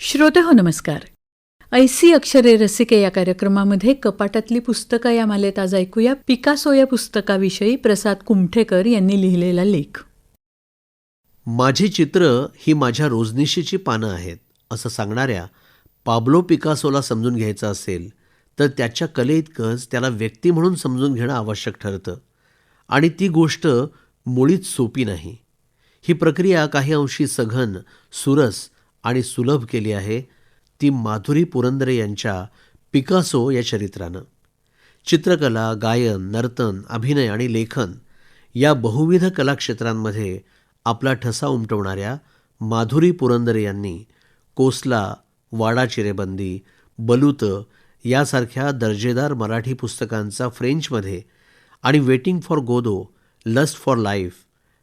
श्रोते हो नमस्कार. ऐसी अक्षरे रसिके या कार्यक्रमामध्ये कपाटातली पुस्तकं या मालेत आज ऐकूया. पिकासो या पुस्तकाविषयी प्रसाद कुमठेकर यांनी लिहिलेला लेख. माझी चित्र ही माझ्या रोजनिशीची पानं आहेत असं सांगणाऱ्या पाब्लो पिकासोला समजून घ्यायचं असेल तर त्याच्या कलेइतकंच त्याला व्यक्ती म्हणून समजून घेणं आवश्यक ठरतं. आणि ती गोष्ट मुळीच सोपी नाही. ही प्रक्रिया काही अंशी सघन सुरस आणि सुलभ केली आहे ती माधुरी पुरंदरे यांच्या पिकासो या चरित्रानं. चित्रकला गायन नर्तन अभिनय आणि लेखन या बहुविध कलाक्षेत्रांमध्ये आपला ठसा उमटवणाऱ्या माधुरी पुरंदरे यांनी कोसला वाडा चिरेबंदी बलूत यासारख्या दर्जेदार मराठी पुस्तकांचा फ्रेंचमध्ये आणि waiting for Godot lust for life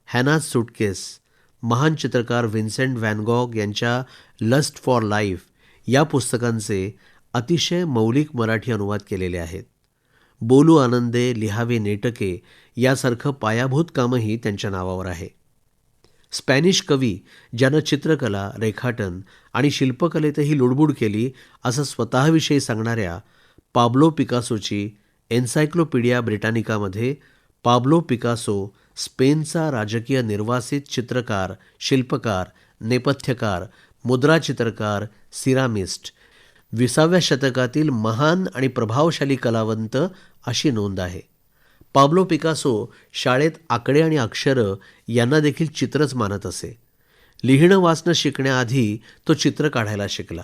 Hannah's suitcase महान चित्रकार व्हिन्सेंट व्हॅनगॉग यांच्या लस्ट फॉर लाईफ या पुस्तकांचे अतिशय मौलिक मराठी अनुवाद केलेले आहेत. बोलू आनंदे लिहावे नेटके यासारखं पायाभूत कामही त्यांच्या नावावर आहे. स्पॅनिश कवी ज्यानं चित्रकला रेखाटन आणि शिल्पकलेतही लुडबुड केली असं स्वतःविषयी सांगणाऱ्या पाब्लो पिकासोची एन्सायक्लोपीडिया ब्रिटानिकामध्ये पाब्लो पिकासो स्पेनचा राजकीय निर्वासित चित्रकार शिल्पकार नेपथ्यकार मुद्राचित्रकार सिरामिस्ट विसाव्या शतकातील महान आणि प्रभावशाली कलावंत अशी नोंद आहे. पाब्लो पिकासो शाळेत आकडे आणि अक्षरं यांना देखील चित्रच मानत असे. लिहिणं वाचणं शिकण्याआधी तो चित्र काढायला शिकला.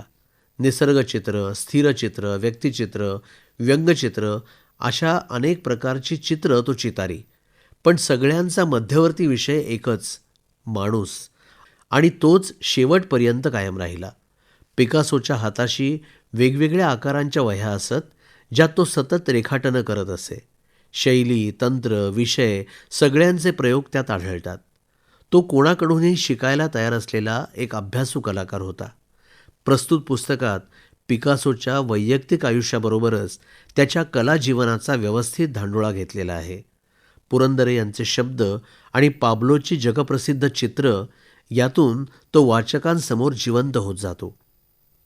निसर्गचित्र स्थिरचित्र व्यक्तिचित्र व्यंगचित्र अशा अनेक प्रकारची चित्र तो चितारी. पण सगळ्यांचा मध्यवर्ती विषय एकच माणूस. आणि तोच शेवटपर्यंत कायम राहिला. पिकासोच्या हाताशी वेगवेगळ्या आकारांच्या वह्या असत ज्यात तो सतत रेखाटनं करत असे. शैली तंत्र विषय सगळ्यांचे प्रयोग त्यात आढळतात. तो कोणाकडूनही शिकायला तयार असलेला एक अभ्यासू कलाकार होता. प्रस्तुत पुस्तकात पिकासोच्या वैयक्तिक आयुष्याबरोबरच त्याच्या कला जीवनाचा व्यवस्थित धांडोळा घेतलेला आहे. पुरंदरे यांचे शब्द आणि पाब्लोची जगप्रसिद्ध चित्र यातून तो वाचकांसमोर जिवंत होत जातो.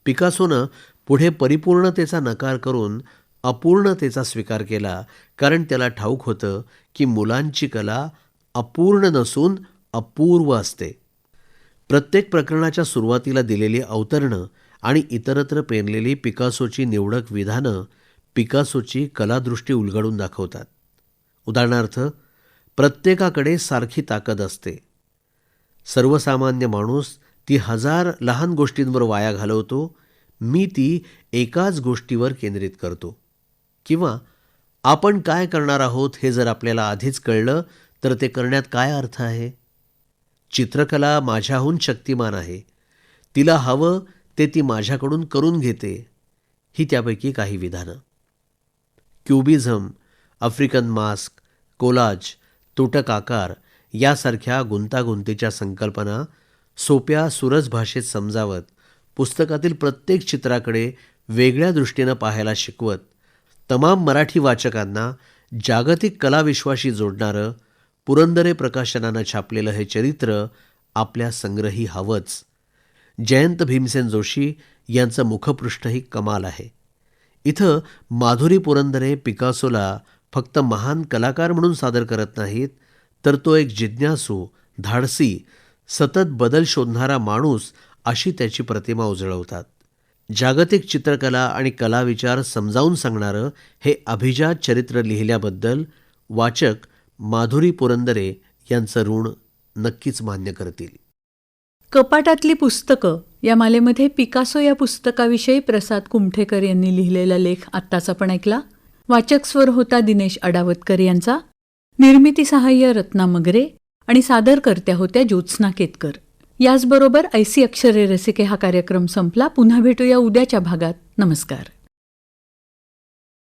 पिकासोनं पुढे परिपूर्णतेचा नकार करून अपूर्णतेचा स्वीकार केला कारण त्याला ठाऊक होतं की मुलांची कला अपूर्ण नसून अपूर्व असते. प्रत्येक प्रकरणाच्या सुरुवातीला दिलेली अवतरणं आणि इतरत्र पेरलेली पिकासोची निवडक विधानं पिकासोची कलादृष्टी उलगडून दाखवतात. उदाहरणार्थ प्रत्येकाकडे सारखी ताकद असते. सर्वसामान्य माणूस ती हजार लहान गोष्टींवर वाया घालवतो मी ती एकाच गोष्टीवर केंद्रित करतो. किंवा आपण काय करणार आहोत हे जर आपल्याला आधीच कळलं तर ते करण्यात काय अर्थ आहे? चित्रकला माझ्याहून शक्तिमान आहे. तिला हवं ते ती माझ्याकडून करून घेते. ही त्यापैकी काही विधानं. क्युबिझम आफ्रिकन मास्क कोलाज तुटक आकार यासारख्या गुंतागुंतीच्या संकल्पना सोप्या सुरस भाषेत समजावत पुस्तकातील प्रत्येक चित्राकडे वेगळ्या दृष्टीनं पाहायला शिकवत तमाम मराठी वाचकांना जागतिक कलाविश्वाशी जोडणारं पुरंदरे प्रकाशनानं छापलेलं हे चरित्र आपल्या संग्रही हवंच. जयंत भीमसेन जोशी यांचं मुखपृष्ठही कमाल आहे. इथं माधुरी पुरंदरे पिकासोला फक्त महान कलाकार म्हणून सादर करत नाहीत तर तो एक जिज्ञासू धाडसी सतत बदल शोधणारा माणूस अशी त्याची प्रतिमा उजळवतात. जागतिक चित्रकला आणि कलाविचार समजावून सांगणारं हे अभिजात चरित्र लिहिल्याबद्दल वाचक माधुरी पुरंदरे यांचं ऋण नक्कीच मान्य करतील. कपाटातली पुस्तकं या मालेमध्ये पिकासो या पुस्तकाविषयी प्रसाद कुमठेकर यांनी लिहिलेला लेख आत्ताच आपण ऐकला. वाचक स्वर होता दिनेश अडावतकर यांचा निर्मिती सहाय्य रत्ना मगरे आणि सादरकर्त्या होत्या ज्योत्स्ना केतकर. याचबरोबर ऐसी अक्षरे रसिके हा कार्यक्रम संपला. पुन्हा भेटूया उद्याच्या भागात. नमस्कार.